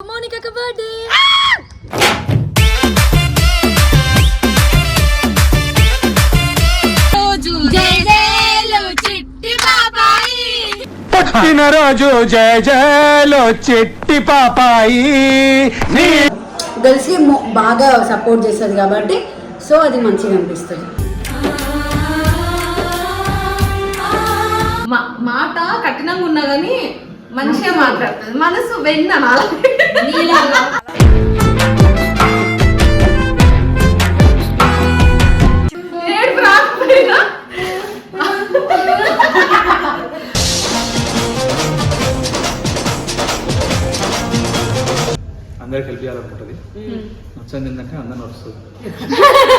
మోనికకు birthday రోజు చిట్టి బాబాయి పుట్టినరోజు జయ జయలో చెట్టి పాపాయి. నీ గర్ల్స్కి మొ- బాగా సపోర్ట్ చేస్తుంది కాబట్టి సో అది మంచిగా అనిపిస్తుంది. మాట కఠినంగా ఉన్నా కానీ మంచిగా మాట్లాడుతుంది. మనసు వెన్న అందరికి హెల్ప్ చేయాలనుకుంటుంది. నచ్చంది ఏంటంటే అందరిని వస్తుంది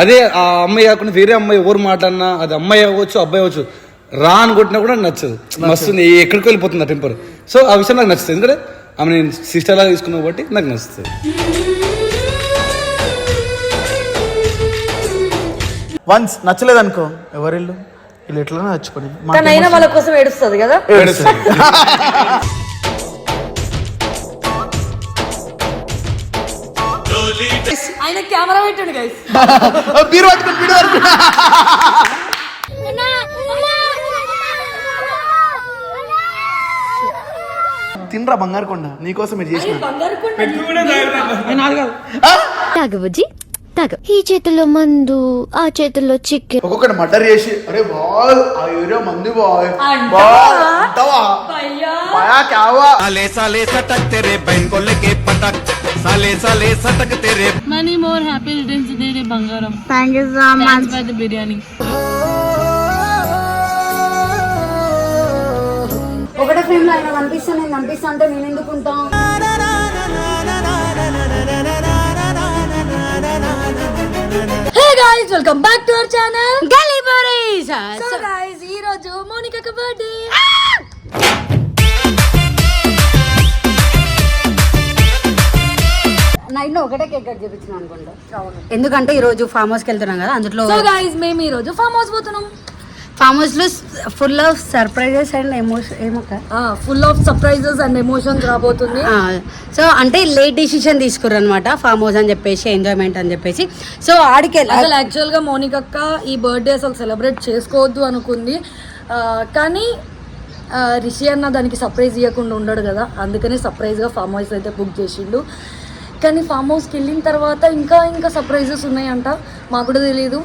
అదే ఆ అమ్మాయి కాకుండా వేరే అమ్మాయి ఎవరు మాట్లాడినా అది అమ్మాయి అవ్వచ్చు అబ్బాయి అవ్వచ్చు రా అని కొట్టినా కూడా నాకు నచ్చదు. మస్తుంది ఎక్కడికి వెళ్ళిపోతుంది ఆ టెంపర్ సో ఆ విషయం నాకు నచ్చుతుంది. ఎందుకంటే ఆమె నేను సిస్టర్ లాగా తీసుకున్నా కాబట్టి నాకు నచ్చుతుంది. వన్స్ నచ్చలేదనుకో ఎవరిల్లు వీళ్ళు ఎట్లా నచ్చుకొని తనైనా వాళ్ళ కోసం ఏడుస్తుంది కదా? ఆయన కెమెరా పెట్టండి గైస్ మీరు పట్టుకుని బీరు తినరా బంగారు కొండ నీకోసం మీరు చేసిన. తాగబుజ్జి తాగ ఈ చేతిలో మందు ఆ చేతిలో చికెన్. ఒక్కొక్కటి మటర్ చేసి అరే బాయ్ ఆ ఏరియా బాయ్. బాయ్ కావా లేసా లేసా టక్ తెరే బైన్ కొల్లకే పటక్. సాలే సాలే సటక్ తెరే many more happy returns day బంగారం thank you so much for the biryani ఒకటే ఫ్రేమ్లో ఆయన కనిపిస్తా నేను కనిపిస్తా అంటే నేను ఎందుకు ఉంటాం? Welcome back to our channel Galli boys so guys ఈ రోజు మోనికాకి బర్త్డే నైట్లో ఒకటే కేక్ కట్ చేపించిన అనుకుంటా. ఎందుకంటే ఈ రోజు ఫామ్ హౌస్కి వెళ్తున్నాం కదా అందులో సో గైస్ మేము ఈ రోజు ఫామ్ హౌస్ పోతున్నాం. ఫామ్ హౌస్లో full of surprises and emotion ఏమక్క? Full of surprises and emotions రాబోతుంది. సో అంటే లేట్ డిసిషన్ తీసుకుర్రు అనమాట ఫామ్ హౌస్ అని చెప్పేసి ఎంజాయ్మెంట్ అని చెప్పేసి. సో ఆడికి అసలు యాక్చువల్గా మోనిక అక్క ఈ బర్త్డే అసలు సెలబ్రేట్ చేసుకోవద్దు అనుకుంది. కానీ రిషి అన్న దానికి సర్ప్రైజ్ ఇవ్వకుండా ఉండడు కదా అందుకనే సర్ప్రైజ్గా ఫామ్ హౌస్ అయితే బుక్ చేసిండు. కానీ ఫామ్ హౌస్కి వెళ్ళిన తర్వాత ఇంకా ఇంకా సర్ప్రైజెస్ ఉన్నాయంట. మాకు కూడా తెలియదు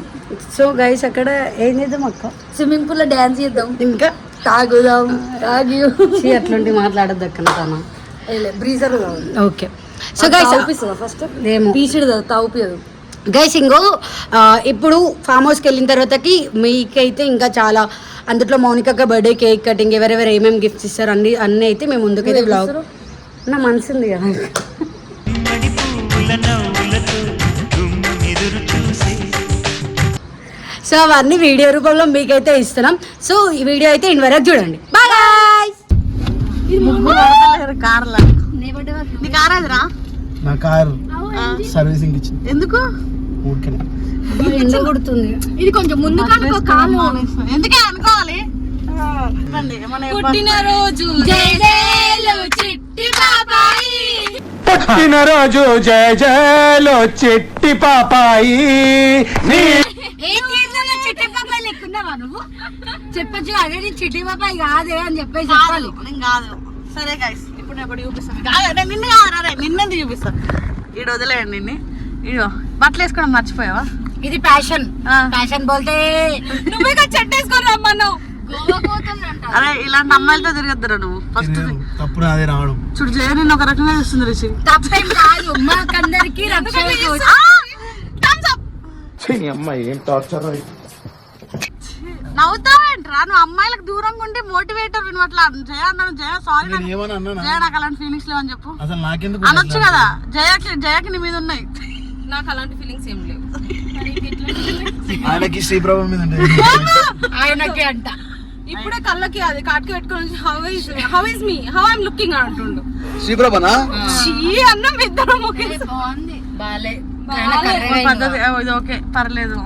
సో గైస్ అక్కడ ఏం చేద్దాం అక్క? స్విమ్మింగ్ పూల్లో డ్యాన్స్ చేద్దాం. ఇంకా? తాగుదాం. తాగి అట్లాంటి మాట్లాడద్దు అక్క తన Breezer okay. So guys first ఏమో. పీచిడు కదా తాగిపియదు. గైస్ ఇంకో ఇప్పుడు ఫామ్ హౌస్కి వెళ్ళిన తర్వాతకి మీకైతే ఇంకా చాలా అందులో మౌనిక బర్త్డే కేక్ కటింగ్ ఎవరెవరు ఏమేమి గిఫ్ట్స్ ఇస్తారు అన్ని అన్నీ అయితే మేము ముందుకైతే బ్లాగ్ నా మనసు ఉంది కదా. సో అవన్నీ వీడియో రూపంలో మీకైతే ఇస్తున్నాం. సో ఈ వీడియో అయితే ఇన్ వరకు చూడండి. బాయ్ గాయ్స్ నా కారు సర్వీసింగ్ ఇచ్చింది. ఎందుకు? కొడుతుంది. ఇది కొంచెం ముందు కనుకో కాలు ఎందుకే అనుకోవాలి? పుట్టినరోజు పుట్టినరోజు జయ జయలో చెట్టి పాపాయి నీ ఏం చేసినా చిట్టి పాపాయి లెక్కున్నావా నువ్వు చెప్పచ్చు అదే నీ చిట్టి పాపాయి కాదే అని చెప్పేసి చెప్పాలి. నేను కాదు. సరే గైస్ ఇప్పుడు నేను ఒకటి చూపిస్తాను? కాదు, నేను నిన్ను కాదు రే నిన్నెందుకు చూపిస్తాను? ఈడు వదిలేయండి నిన్ను. ఈడు బట్టలు వేసుకోవడం మర్చిపోయావా? ఇది ప్యాషన్. ప్యాషన్ బోల్తే నువ్వే చెట్టేసుకొని రమ్మన్నావు. గోవా పోతుందంట అరే ఇలాంటి అమ్మాయిలతో తిరగద్దురా నువ్వు. ఫస్ట్ తప్పుడు అదే రావడం. చూడు జయ నిన్ను ఒక రకంగా చూస్తుంది రిషి. తప్పేం కాదు మాకందరికి రక్షణ అమ్మాయి ఏం టార్చర్ నవ్వుతావేంట్రా? నువ్వు అమ్మాయిలకు దూరంగా ఉండి మోటివేటర్ అట్లా జయ అన్నాను. జయ సారీ నేను ఏమని అన్నానా? జయ నాకు అలాంటి ఫీలింగ్స్ లేవని చెప్పు. అసలు నాకెందుకు అనొచ్చు కదా? జయకి జయకి నీ మీద ఉన్నాయి. నాకు అలాంటి ఫీలింగ్స్ ఏం లేవు. ఆయనకి శ్రీప్రభ మీద ఆయనకి అంట. ఇప్పుడే కళ్ళకి అది కాటికి పెట్టుకొని how is how is me how I'm looking అంటుండు. శ్రీప్రభనా చీ అన్నం ఇద్దరం ఒకే బాగుంది. బాలే. పద్ధతి ఓకే పర్లేదు.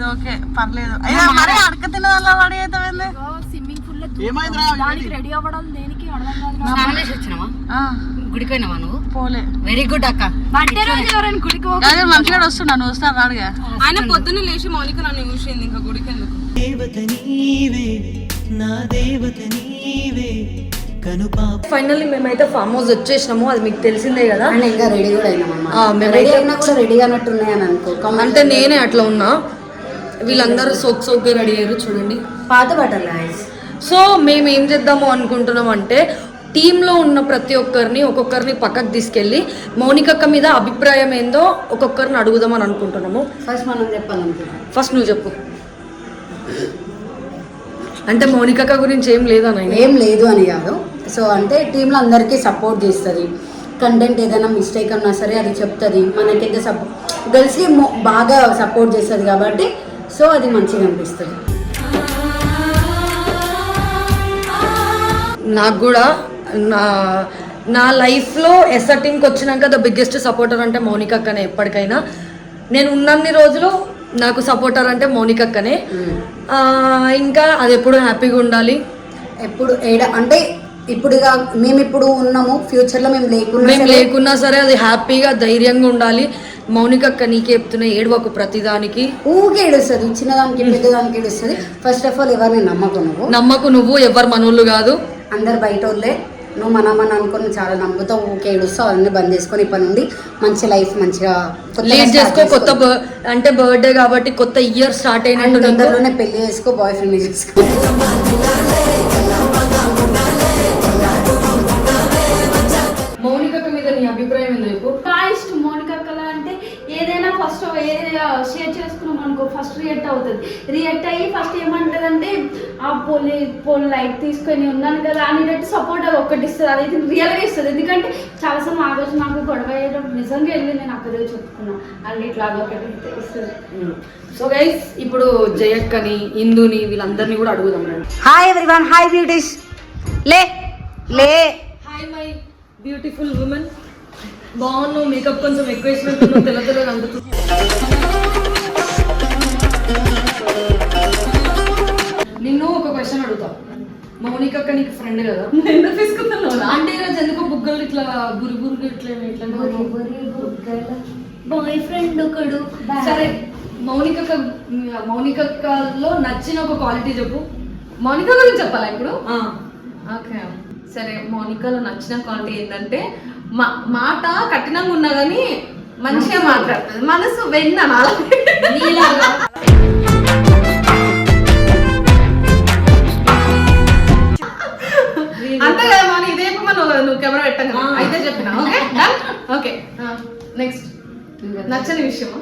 ఇది ఓకే పర్లేదు అయ్యా మరి అడక తినదల్లా వాడి అవుతావేంది ఏమైందిరా స్నానం చేసి వచ్చినావా గుడికి పోయినావా నువ్వు పోలే వెరీ గుడ్ అక్క అదే మంచిగా వస్తున్నా నువ్వు వస్తా రాడుగా ఆయన పొద్దున్న లేచి మౌలిక నన్ను చూసింది ఇంకా గుడికి ఎందుకు ఫైనల్లీ మేమైతే ఫామ్ హౌస్ వచ్చేసినాము అది మీకు తెలిసిందే కదా అండ్ ఇంకా రెడీ కూడా అయినాం రెడీ అయినా కూడా రెడీ అన్నట్టున్నాయి అని అనుకో అంటే నేనే అట్లా ఉన్నా వీళ్ళందరూ సోక్ సోక్గా రెడీ అయ్యారు చూడండి. పాత బట్టలు guys. సో మేము ఏం చేద్దాము అనుకుంటున్నాం అంటే టీంలో ఉన్న ప్రతి ఒక్కరిని ఒక్కొక్కరిని పక్కకు తీసుకెళ్ళి మౌనికక్క మీద అభిప్రాయం ఏందో ఒక్కొక్కరిని అడుగుదామని అనుకుంటున్నాము. ఫస్ట్ మనం చెప్పాలనుకున్నాం ఫస్ట్ నువ్వు చెప్పు. అంటే మౌనికక్క గురించి ఏం లేదా నాయన ఏం లేదు అని కాదు. సో అంటే టీంలో అందరికీ సపోర్ట్ చేస్తుంది. కంటెంట్ ఏదైనా మిస్టేక్ అన్నా సరే అది చెప్తుంది. మనకైతే సపోర్ట్ గర్ల్స్కి బాగా సపోర్ట్ చేస్తుంది కాబట్టి సో అది మంచిగా అనిపిస్తుంది. నాకు కూడా నా నా లైఫ్లో ఎస్ఆర్ టీంకి వచ్చినాక ద బిగ్గెస్ట్ సపోర్టర్ అంటే మౌనికక్కనే ఎప్పటికైనా. నేను ఉన్నన్ని రోజులు నాకు సపోర్టర్ అంటే మౌనికక్కనే ఆ, ఇంకా అది ఎప్పుడు హ్యాపీగా ఉండాలి? ఎప్పుడు ఏడ అంటే ఇప్పుడుగా మేము ఇప్పుడు ఉన్నాము ఫ్యూచర్లో మేము లేకున్నా మేము లేకున్నా సరే అది హ్యాపీగా ధైర్యంగా ఉండాలి. మౌనికక్క నీకే చెప్తున్నా ఏడవకు ప్రతిదానికి. ఊకే ఏడుస్తుంది చిన్నదానికి పెద్దదానికి ఏడుస్తుంది. ఫస్ట్ ఆఫ్ ఆల్ ఎవరిని నమ్మకు నువ్వు? నమ్మకు నువ్వు ఎవరు మనోళ్ళు కాదు. అందరు బయట వాళ్ళే. నువ్వు మన మన అనుకుని చాలా నమ్ముతావు ఊకే ఏడుస్తావు అవన్నీ బంద్ చేసుకొని ఇప్పటి నుండి మంచి లైఫ్ మంచిగా లీడ్ చేసుకో కొత్త అంటే బర్త్డే కాబట్టి కొత్త ఇయర్ స్టార్ట్ అయినట్టు నీకు. తొందరలోనే పెళ్ళి చేసుకో బాయ్ ఫ్రెండ్ చేసుకో. ఏదైనా షేర్ చేసుకున్నాం అనుకో ఫస్ట్ రియాక్ట్ అవుతుంది. రియాక్ట్ అయ్యి ఫస్ట్ ఏమంటది అంటే ఆ పోలీ పోల్ లైట్ తీసుకొని ఉన్నాను కదా అనేటట్టు సపోర్ట్ అది ఒక్కటి ఇస్తుంది. అది రియల్గా ఇస్తుంది. ఎందుకంటే చాలాసార్లు ఆ రోజు నాకు గొడవ అయ్యడం నిజంగా వెళ్ళి నేను అక్కడే చెప్పుకున్నా. అన్ని ఇట్లా అదొకటి ఇస్తుంది. సో గైస్ ఇప్పుడు జయక్కని ఇందుని వీళ్ళందరినీ కూడా అడుగుదాం రండి. హాయ్ ఎవ్రీవన్ హాయ్ బ్యూటీస్ లే లే. హాయ్ మై బ్యూటిఫుల్ ఉమెన్ బాగున్నావు మేకప్ కొంచెం ఎక్కువ వేసినట్టు తెల్ల తెల్లగా అందుతుంది నిన్ను ఒక క్వశ్చన్ అడుగుతా. మౌనికక్క నీకు ఫ్రెండ్ కదా? ఎందుకు తీసుకుంటున్నావు అంటే ఈరోజు ఎందుకో బుగ్గలు ఇట్లా గురు గురు ఇట్లా ఇట్లా బాయ్ ఫ్రెండ్ ఒకడు. సరే మౌనికక్క మౌనికక్కలో నచ్చిన ఒక క్వాలిటీ చెప్పు. మౌనిక గురించి చెప్పాలా ఇప్పుడు? ఓకే. సరే మౌనికలో నచ్చిన క్వాలిటీ ఏంటంటే మాట కఠినంగా ఉన్నా కానీ మంచిగా మాట్లాడుతుంది. మనసు వెన్న నీలాగా. అంతే కదా మన ఇదే మనం నువ్వు కెమెరా పెట్టాను అయితే చెప్పిన? ఓకే? ఓకే. నెక్స్ట్ నచ్చని విషయం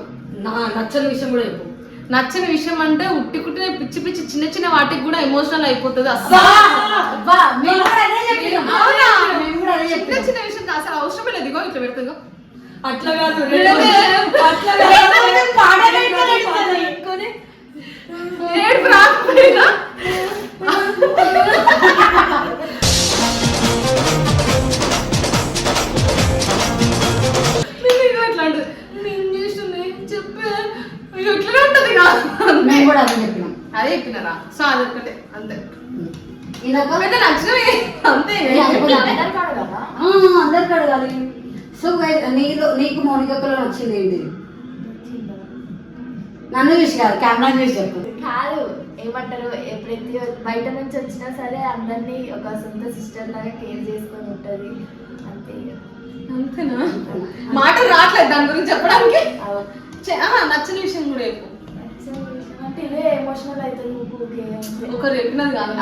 నా నచ్చని విషయం కూడా చెప్పు. నచ్చని విషయం అంటే ఉట్టి కుట్టిన పిచ్చి పిచ్చి చిన్న చిన్న వాటికి కూడా ఎమోషనల్ అయిపోతుంది. అసలు అవునా? చిన్న చిన్న విషయం కాదు, అసలు అవసరమే లేదు ఇగో ఇట్లా పెడుతుందో అట్లా కాదు అట్లా ఏడుపు రాకపోయినా నేను ఇగో ఇట్లా అంటుంది. నేను చేస్తుంది చెప్పే ఇగో ఇట్లనే ఉంటది ఇక. మేము కూడా అదే చెప్పినాం. అదే చెప్పినారా? సో అది ఒక్కటే అంతే. ఇందాక అయితే నచ్చినవి అంతే. అందరికి అడగాలి సో నీలో నీకు మౌనికలో నచ్చింది ఏంటి నన్ను చూసి కాదు కెమెరా చూసి చెప్పు. కాదు ఏమంటారు? ఎప్పుడైతే బయట నుంచి వచ్చినా సరే అందరినీ ఒక సొంత సిస్టర్ లాగా కేర్ చేసుకొని ఉంటది. అంతే. అంతేనా? మాట రావట్లేదు దాని గురించి చెప్పడానికి. నచ్చని విషయం కూడా చెప్పు. ఎమోషనల్ అవుతుంది. ఒకరు చెప్పినది కాదు.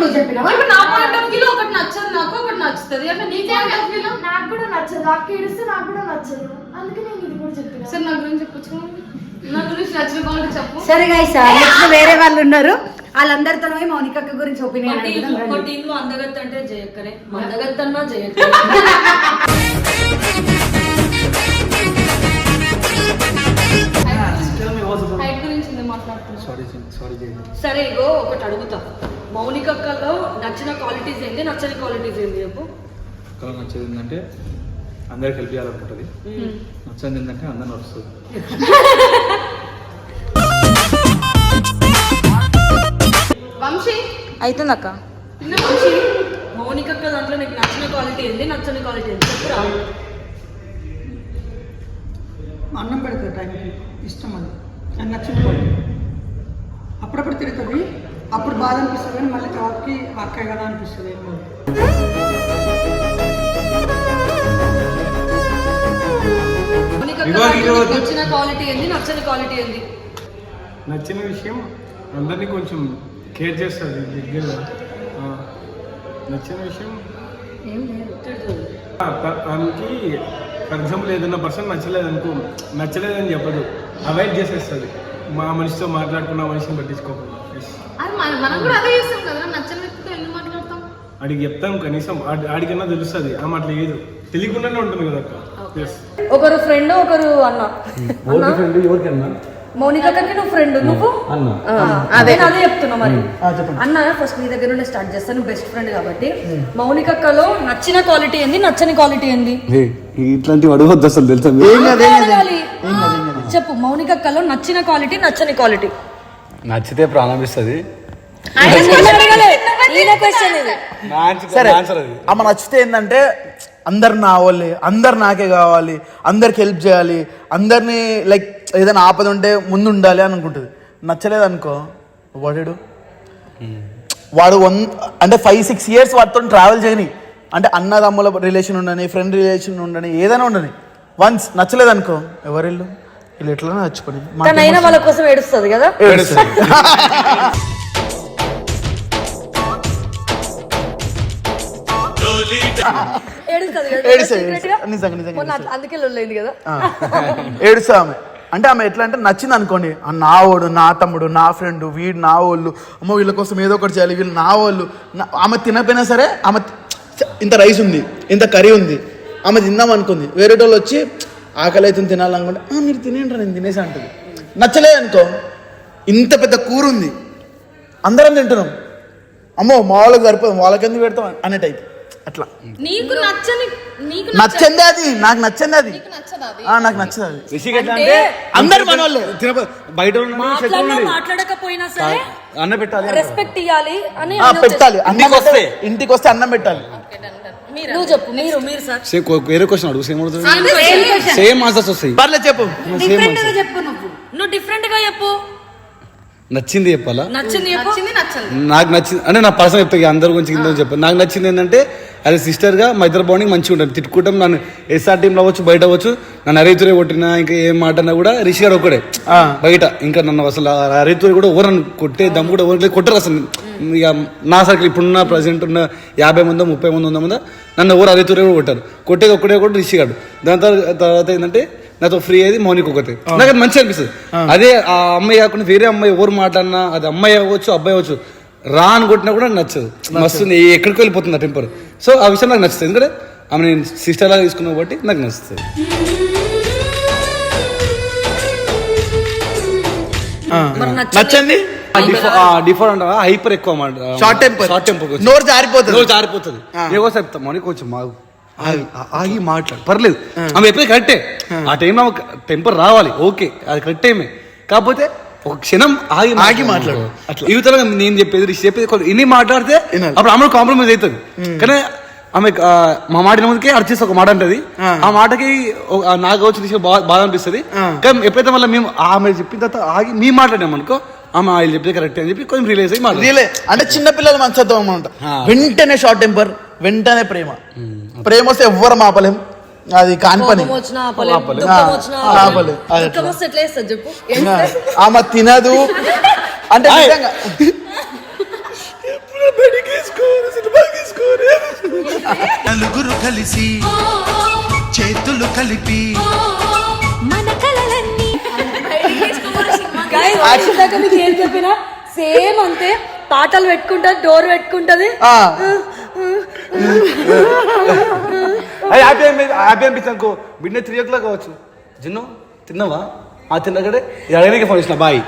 నువ్వు చెప్పినావా? ఇప్పుడు నా పాయింట్ ఆఫ్ ఒకటి నచ్చదు నాకు ఒకటి నచ్చుతుంది. అట్లా నీ పాయింట్ ఆఫ్ వ్యూలో నాకు కూడా నచ్చదు. అక్క ఏడిస్తే నాకు కూడా నచ్చదు. అందుకే నేను ఇది కూడా చెప్పిన. సరే నా గురించి చెప్పొచ్చు నా గురించి నచ్చిన క్వాలిటీ చెప్పు. సరే గైస్ నెక్స్ట్ వేరే వాళ్ళు ఉన్నారు. వాళ్ళందరితో మౌనికక్క గురించి ఒపీనియన్ ఒక టీమ్లో అందగత్త క్వాలిటీస్ ఏంటి నచ్చని క్వాలిటీస్ ఏంటి చెప్పు. అక్కడ నచ్చేది ఏంటంటే అందరికి హెల్ప్ చేయాలనుకుంటుంది. నచ్చంది ఏంటంటే అందరిని వస్తుంది వంశీ? అవుతుందక్క నిన్న వంశీ? మౌనిక అక్క దాంట్లో నీకు నచ్చిన క్వాలిటీ ఏంటి నచ్చని క్వాలిటీ ఏంటి చెప్పురా అన్నం పెడతారు టైంకి ఇష్టం అది. అది నచ్చిన క్వాలిటీ అప్పుడప్పుడు తిరుగుతుంది అప్పుడు బాధ అనిపిస్తుంది కానీ మళ్ళీ తర్వాతకి అక్కయ్య కదా అనిపిస్తుంది. అక్క నచ్చిన క్వాలిటీ ఏంటి నచ్చని క్వాలిటీ ఏంటి నచ్చిన విషయం అందరినీ కొంచెం కేర్ చేస్తుంది దగ్గరగా ఆ, నచ్చిన విషయం? ఆమెకి ఫర్ ఎగ్జాంపుల్ ఏదైనా పర్సన్ నచ్చలేదు అనుకో నచ్చలేదని చెప్పదు. అవాయిడ్ చేసేస్తుంది. మా మనిషితో మాట్లాడుకున్న మనిషిని పట్టించుకోకుండా మన- మనం కూడా అదే చేస్తాం కదా నచ్చని వ్యక్తితో ఎందుకు మాట్లాడతాం? ఆడికి చెప్తాం కనీసం ఆడి- ఆడికన్నా తెలుస్తుంది ఆమె అట్లా లేదు తెలియకుండానే ఉంటుంది కదా ఒకరు ఫ్రెండ్ ఒకరు అన్న. ఎవరికి ఫ్రెండ్ ఎవరికన్నా? మౌనిక అక్కకి నువ్వు ఫ్రెండ్ నువ్వు? అన్న. అదే అదే. చెప్తున్నా మరి. అన్న ఫస్ట్ నీ దగ్గర నుండి స్టార్ట్ చేస్తాను బెస్ట్ ఫ్రెండ్ కాబట్టి. మౌనిక అక్కలో నచ్చిన క్వాలిటీ ఏంది నచ్చని క్వాలిటీ ఏంది? ఏ, ఇట్లాంటివి అడగవద్దు అసలు తెలుసా. చెప్పు మౌనిక అక్కలో నచ్చిన క్వాలిటీ నచ్చని క్వాలిటీ నచ్చితే ప్రాణం ఇస్తుంది సరే ఆమె నచ్చితే ఏంటంటే అందరు నా వాళ్ళే అందరు నాకే కావాలి అందరికి హెల్ప్ చేయాలి అందరినీ లైక్ ఏదైనా ఆపద ఉంటే ముందు ఉండాలి అని అనుకుంటుంది. నచ్చలేదు అనుకో వాడు వాడు వన్ అంటే ఫైవ్ సిక్స్ ఇయర్స్ వాటితో ట్రావెల్ చేయని. అంటే అన్నదమ్ముల రిలేషన్ ఉండని ఫ్రెండ్ రిలేషన్ ఉండని ఏదైనా ఉండని. వన్స్ నచ్చలేదు అనుకో ఎవరిల్లు? వీళ్ళు కానీ అయినా వాళ్ళ కోసం ఏడుస్తుంది కదా? ఏడుస్తుంది. అందుకే లొల్లైంది కదా? ఏడుస్తా ఆమె. అంటే ఆమె ఎట్లా అంటే నచ్చింది అనుకోండి. నా వాడు నా తమ్ముడు నా ఫ్రెండ్ వీడు నా వాళ్ళు అమ్మో వీళ్ళ కోసం ఏదో ఒకటి చేయాలి వీళ్ళు నా వాళ్ళు ఆమె తినపోయినా సరే ఆమె ఇంత రైస్ ఉంది ఇంత కర్రీ ఉంది. ఆమె తిందాం అనుకుంది. వేరే వాళ్ళు వచ్చి ఆకలి అయితే తినాలనుకుంటే "ఆ, మీరు తినేంటారు నేను తినేసి అంటుంది. నచ్చలేదు అనుకో. ఇంత పెద్ద కూర ఉంది అందరం తింటున్నాం. అమ్మో మా వాళ్ళకి సరిపోదు. వాళ్ళకెందుకు పెడతాం అనే టైప్. అట్లా. నీకు నచ్చని నీకు నచ్చింది అది నాకు నచ్చింది అది. నచ్చదా అది? ఆ, నాకు నచ్చదు అది. రిషికి ఎట్లా అంటే అందరు మన వాళ్ళే తినప- బయట ఉన్న మాట్లాడినా. మాట్లాడకపోయినా సరే అన్న పెట్టాలి. రెస్పెక్ట్ ఇవ్వాలి అని ఆ, పెట్టాలి. అన్నం ఇంటికి వస్తే. పెట్టాలి. ఇంటికి వస్తే అన్నం పెట్టాలి. ఉద్దేశం. నువ్వు చెప్పు మీరు మీరు సార్. సేమ్ కో- వేరే క్వశ్చన్ అడుగు. సేమ్ అడుగుతుంది సేమ్ ఆన్సర్స్ వస్తాయి. పర్లేదు చెప్పు. డిఫరెంట్గా చెప్పు నువ్వు. నువ్వు డిఫరెంట్గా చెప్పు. నచ్చింది చెప్పాలా? నచ్చింది చెప్పు. నచ్చింది నచ్చదు నాకు నచ్చింది అంటే నా పర్సన్ చెప్తా ఇక అందరి గురించి ఇంత చెప్పాను నాకు నచ్చింది ఏంటంటే అది సిస్టర్గా మా ఇద్దరు బాండింగ్ మంచిగా ఉంటుంది. తిట్టుకుంటాం నన్ను ఎస్ఆర్ టీంలో అవ్వచ్చు బయట అవ్వచ్చు నన్ను అరేతురే కొట్టినా ఇంకా ఏం మాట అన్నా కూడా రిషి గారు ఒక్కడే. బయట ఇంకా నన్ను అసలు అరేతురే కూడా ఎవరు నన్ను కొట్టే దమ్ము కూడా ఎవరు కొట్టరు అసలు. ఇక నా సర్కిల్ ఇప్పుడున్న ప్రజెంట్ ఉన్న యాభై మందో ముప్పై మంది ఉందా ముందా నన్ను ఎవరు అరేతురే కూడా కొట్టారు. కొట్టేది ఒక్కడే కూడా రిషి గారు దాని తర్వాత తర్వాత ఏంటంటే నాతో ఫ్రీ అయ్యేది మౌనిక ఒకటి నాకు అది మంచిగా అనిపిస్తుంది. అదే ఆ అమ్మాయి కాకుండా వేరే అమ్మాయి ఎవరు మాట్లాడినా అది అమ్మాయి అవ్వచ్చు అబ్బాయి అవ్వచ్చు రా అని కొట్టినా కూడా నచ్చదు. మస్తు ఏ- ఎక్కడికి వెళ్ళిపోతుంది ఆ టెంపర్ సో ఆ విషయం నాకు నచ్చుతుంది. ఎందుకంటే ఆమె నేను సిస్టర్ లాగా తీసుకున్నా కాబట్టి నాకు నచ్చుతుంది. డిఫరెంట్ అంటే హైపర్ ఎక్కువ మాట షార్ట్ టెంపర్ షార్ట్ టెంపర్ నోరు జారిపోతుంది. రోజు జారిపోతుంది. ఏవో చెప్తా. మౌనిక కొంచెం మాగు ఆగి మాట్లాడు. పర్లేదు. ఆమె ఎప్పుడు కరెక్టే. ఆ. టైంలో టెంపర్ రావాలి. ఓకే. అది కరెక్ట్ టైమే కాకపోతే ఒక క్షణం ఆగి ఆగి మాట్లాడు. యువతలో నేను చెప్పేది రిషి చెప్పేది ఇన్ని మాట్లాడితే. అప్పుడు ఆమె కాంప్రమైజ్ అవుతుంది కానీ ఆమె మా మాట ముందుకే అర్చేసి ఒక మాట అంటది. ఆ. మాటకి నాకు వచ్చి రిషి బాగా బాధ అనిపిస్తుంది. కానీ ఎప్పుడైతే మళ్ళీ మేము ఆమె చెప్పిన తర్వాత ఆగి మేము మాట్లాడాం అనుకో ఆమె ఆయన చెప్తే కరెక్ట్ అని చెప్పి కొంచెం రిలీజ్ అయ్యి రియలే. అంటే చిన్న పిల్లలు మంచత్వం అన్నమాట వెంటనే షార్ట్ టెంపర్ వెంటనే ప్రేమ. ప్రేమ వస్తే ఎవ్వరు మాపలేం. అది కాని పని. ఆమె తినదు. అంటే నలుగురు కలిసి చేతులు కలిపి ఏం చెప్పినా? సేమ్ అంతే. పాటలు పెట్టుకుంటది డోర్ పెట్టుకుంటది. ఆ, అది హ్యాపీ హ్యాపీ అనిపిస్తుంది అనుకో. బిడ్డ త్రీ ఓ క్లాక్ కావచ్చు. జిన్నో తిన్నావా? ఆ తిన్నగడే? అడగడానికి ఫోన్ చేసిన. బాయ్.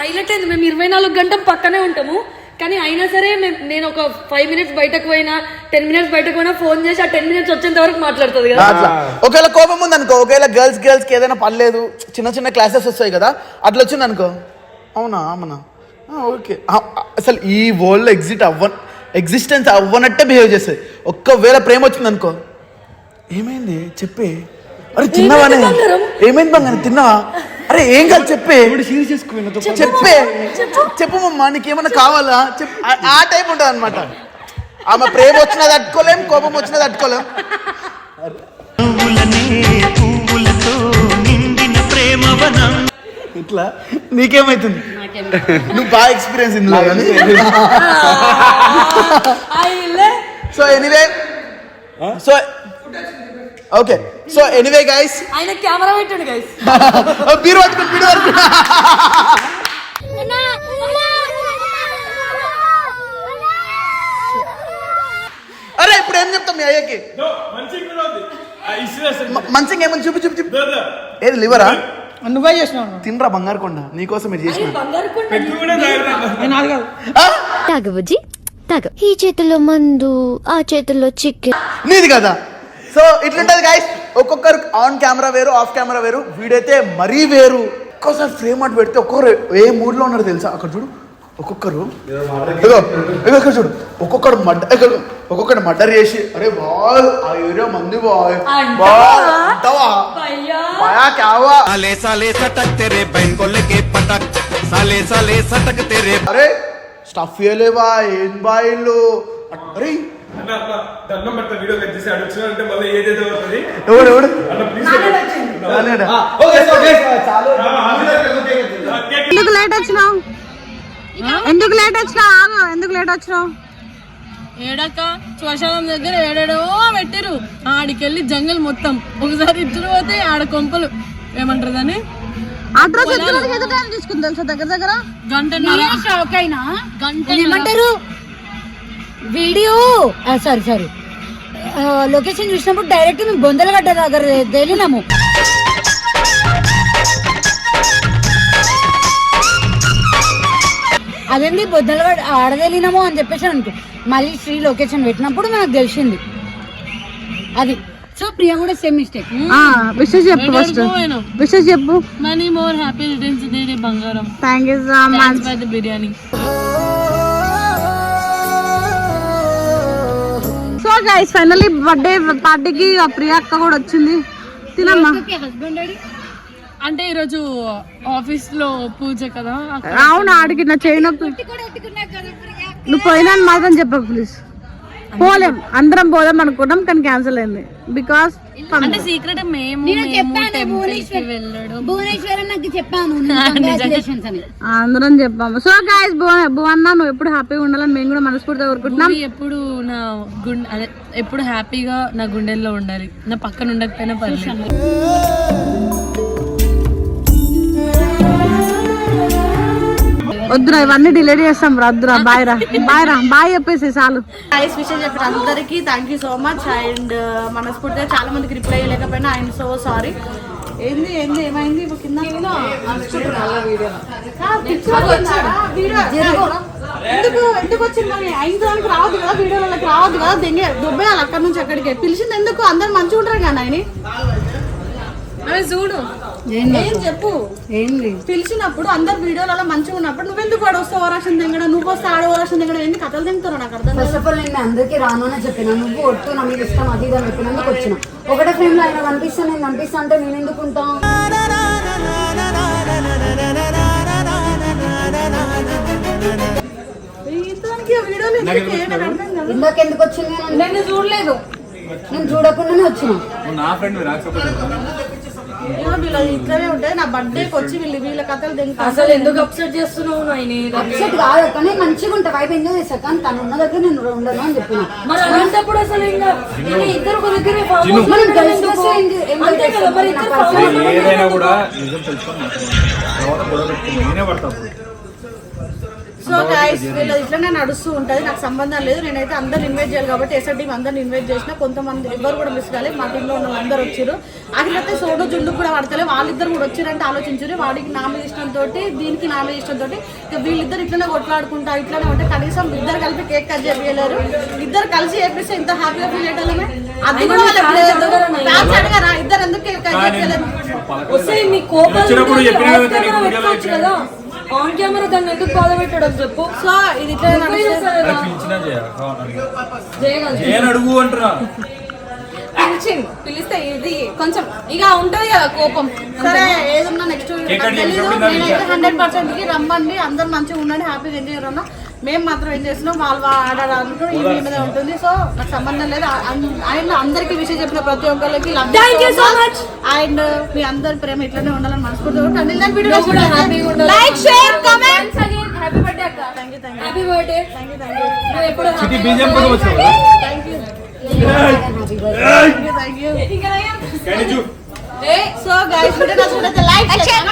హైలైట్ అయింది. మేము ఇరవై నాలుగు గంటలు పక్కనే ఉంటాము. కానీ అయినా సరే నేను ఒక ఫైవ్ మినిట్స్ బయటకు పోయినా టెన్ మినిట్స్ బయటకు పోయినా ఫోన్ చేసి ఆ టెన్ మినిట్స్ వచ్చేంత వరకు మాట్లాడుతుంది కదా. అట్లా. ఒకవేళ కోపం ఉంది అనుకో ఒకవేళ గర్ల్స్ గర్ల్స్కి ఏదైనా పర్లేదు చిన్న చిన్న క్లాసెస్ వస్తాయి కదా అట్లా వచ్చింది అనుకో అవునా అవునా ఓకే. అసలు ఈ వరల్డ్ ఎగ్జిట్ అవ్వ ఎగ్జిస్టెన్స్ అవ్వనట్టే బిహేవ్ చేస్తుంది. ఒక్కవేళ ప్రేమ వచ్చింది అనుకో. ఏమైంది? చెప్పే. అరే తిన్నావానే ఏమైంది బంగారం? తిన్నావా? అరే ఏం కాదు చెప్పే. చెప్పే చెప్పు. మమ్మా నీకేమన్నా కావాలా? చెప్పు. ఆ- ఆ టైప్ ఉంటుంది అనమాట ఆమె ప్రేమ వచ్చినా తట్టుకోలేం కోపం వచ్చినా తట్టుకోలేం. ఇట్లా నీకేమైతుంది? నువ్వు బాగా ఎక్స్పీరియన్స్ ఇందులో కానీ. So anyway so okay so anyway guys ఆయన కెమెరా పెట్టండి గైస్ బీరు పట్టుకుని బీరు పట్టుకుని అరే ఇప్పుడు ఏం చెప్తాం మీ అయ్యకి? మంచిగా మంచిగా ఏమని చూపి చూపి చూపి. ఏది లివరా? నువ్వే చేసినావు తినరా బంగారు కొండ నీకోసం మీరు చేసిన. తాగు బుజ్జి తాగు. ఈ చేతుల్లో మందు ఆ చేతుల్లో చికెన్. నీది కదా. సో ఇట్లుంటది గాయస్ ఒక్కొక్కరు ఆన్ కెమెరా వేరు ఆఫ్ కెమెరా వేరు. వీడైతే మరీ వేరు. ఒక్కోసారి ఫ్రేమ్ అటు పెడితే ఒక్కొక్కరు ఏ మూడ్లో ఉన్నారో తెలుసా? అక్కడ చూడు. ఒక్కొక్కరు ఇక్కడ చూడు ఒక్కొక్కడు మడ్డ ఒక్కొక్కటి ఒక్కొక్కడు చేసి అరే బాయ్ ఆ ఏరియా మంది బాయ్ అరే స్టఫ్ చేయలే బాయ్ ఏం బాయ్ అరే దండం పెట్ట వచ్చినావు ఎందుకు లేట్ వచ్చినావు? ఆగు. ఎందుకు లేట్ వచ్చినావు? ఏడక శ్మశానం దగ్గర ఏడేడో పెట్టిరు ఆడికెళ్ళి జంగల్ మొత్తం. ఒకసారి ఇచ్చిన పోతే ఆడ కొంపలు. ఏమంటారు దాన్ని? అడ్రస్ ఎంత టైం తీసుకుంది తెలుసా దగ్గర దగ్గర? గంట షాక్ అయినా? గంట ఏమంటారు? వీడియో సారీ సారీ లొకేషన్ చూసినప్పుడు డైరెక్ట్ మేము బొందలగడ్డ దగ్గర వెళ్ళినాము అదేంటి బొందలగడ్డ ఆడదెళ్ళినాము అని చెప్పేసి అనుకో. మళ్ళీ శ్రీ లొకేషన్ పెట్టినప్పుడు నాకు తెలిసింది. అది. సో ప్రియా కూడా సేమ్ మిస్టేక్ విషెస్ చెప్పు ఫస్ట్ విషెస్ చెప్పు. Many more happy returns day బంగారం. Thank you so much by the biryani so guys finally birthday పార్టీకి ఆ ప్రియా అక్క కూడా వచ్చింది. తినమ్మా. అంటే ఈరోజు ఆఫీస్లో పూజ కదా? అవును ఆడికి నా నొప్పి నువ్వు పోయినా అని మాత్రం చెప్పకు ప్లీజ్ పోలేం అందరం పోదాం అనుకున్నాం కానీ క్యాన్సిల్ అయింది. బికాస్ అంటే సీక్రెట్ మేము అందరం చెప్పాము సో గాయస్ భువన్న నువ్వు ఎప్పుడు హ్యాపీగా ఉండాలని మేము కూడా మనస్ఫూర్తిగా కోరుకుంటున్నాం. ఎప్పుడు నా గుండె అదే ఎప్పుడు హ్యాపీగా నా గుండెల్లో ఉండాలి. నా పక్కన ఉండకపోయినా పర్లేదు. వద్దురా ఇవన్నీ డిలీట్ చేస్తాం రా వద్దురా బాయ్ రా. బాయ్ రా బాయ్ చెప్పేసి చాలు. ఐస్ విషయం చెప్పిన అందరికీ thank you so much and మనస్ఫూర్తిగా చాలా మందికి రిప్లై చేయలేకపోయినా ఆయన సో సారీ ఏంది ఏంది ఏమైంది? ఇప్పుడు కింద ఎందుకు ఎందుకు వచ్చింది మరి? అయిన దానికి రావద్దు కదా వీడియోలకి రావద్దు కదా దెంగే దుబ్బేయాలి అక్కడ నుంచి అక్కడికి. పిలిచింది ఎందుకు? అందరు మంచిగా ఉంటారు కానీ ఆయన చూడు. ఏం చెప్పు? ఏంది పిలిచినప్పుడు అందరు వీడియోలలో మంచిగా ఉన్నప్పుడు నువ్వెందుకు వాడు వస్తే ఓరాషన్ దిగడం నువ్వు వస్తే ఆడ ఓరాషన్ దిగడం ఎన్ని కథలు తింటారు నాకు అర్థం. ఫస్ట్ ఆఫ్ ఆల్ నేను అందరికీ రాను అని చెప్పిన. నువ్వు ఒట్టు నా మీద ఇష్టం అది ఇది అని చెప్పినందుకు వచ్చిన. ఒకటే ఫ్రేమ్లో ఆయన కనిపిస్తా నేను కనిపిస్తా అంటే నేను ఎందుకు వీడియోలు ఎందుకు. ఇందాక ఎందుకు వచ్చింది నేను చూడలేదు. నేను చూడకుండానే వచ్చిన. నా ఫ్రెండ్ వీళ్ళ ఇట్లనే ఉంటాయి నా బర్త్డేకి వచ్చి వీళ్ళు వీళ్ళ కథలు తింటారు అసలు ఎందుకు అప్సెట్ చేస్తున్నావు అప్సెట్ కాదు కానీ మంచిగా ఉంటా. వైపు ఎంజాయ్ చేస్తా. కానీ తను ఉన్న దగ్గర నేను ఉండను అని చెప్పిన. మరి అలాంటప్పుడు అసలు ఇంకా ఇద్దరు ఒక దగ్గరే మనం కలిసి అంతే కదా మరి ఇద్దరు ఏదైనా కూడా నిజం తెలుసుకొని మాట్లాడాలి తర్వాత గొడవ పెట్టుకుని నేనే పడతా సో గైస్ వీళ్ళు ఇట్లనే నడుస్తూ ఉంటుంది. నాకు సంబంధం లేదు. నేనైతే అందరిని ఇన్వైట్ చేయాలి కాబట్టి ఎస్ఆర్ టీం అందరిని ఇన్వైట్ చేసిన. కొంతమంది ఎవరు కూడా మిస్ కాలేదు. మా టీంలో ఉన్న అందరు వచ్చారు అఖిలైతే సోడు జుండు కూడా పడతలే. వాళ్ళిద్దరు కూడా వచ్చారంటే ఆలోచించారు వాడికి నా మీద ఇష్టంతో దీనికి నా మీద ఇష్టంతో ఇక వీళ్ళిద్దరు ఇట్లనే కొట్లాడుకుంటా ఇట్లనే ఉంటే కనీసం ఇద్దరు కలిపి కేక్ కట్ చేయలేరు ఇద్దరు కలిసి చేపిస్తే ఇంత హ్యాపీగా ఫీల్ అయ్యేటోళ్ళమే అది కూడా వాళ్ళకి అడగరా? ఇద్దరు ఎందుకు కేక్ కట్ చేయలేదు ఆన్ కెమెరా దాన్ని ఎందుకు బాధ పెట్టడం చెప్పు? సో ఇది ఇట్లా చేయగలరు? అడుగు అంటున్నా. పిలిచింది పిలిస్తే ఇది కొంచెం ఇక ఉంటది కదా కోపం. సరే ఏదున్నా నెక్స్ట్ తెలీదు. నేనైతే హండ్రెడ్ పర్సెంట్కి రమ్మండి. అందరు మంచిగా ఉండండి హ్యాపీగా ఎంజాయ్ చేయరన్నా మేము మాత్రం ఏం చేస్తున్నాం వాళ్ళు ఆడాలంటూ ఈ మీద ఉంటుంది. సో నాకు సంబంధం లేదు. అండ్ అందరికి విషయం చెప్పిన ప్రతి ఒక్కరికి. అండ్ మీ అందరి ప్రేమ ఇట్లనే ఉండాలని మనస్ఫూర్తిగా వీడియో కూడా హ్యాపీగా ఉండాలి. లైక్ షేర్ హ్యాపీ బర్త్డే అక్క. హ్యాపీ బర్త్డే నువ్వు ఎప్పుడు బీజం వచ్చావు యూ సో గైస్ వీడియో నచ్చినట్లయితే లైక్ షేర్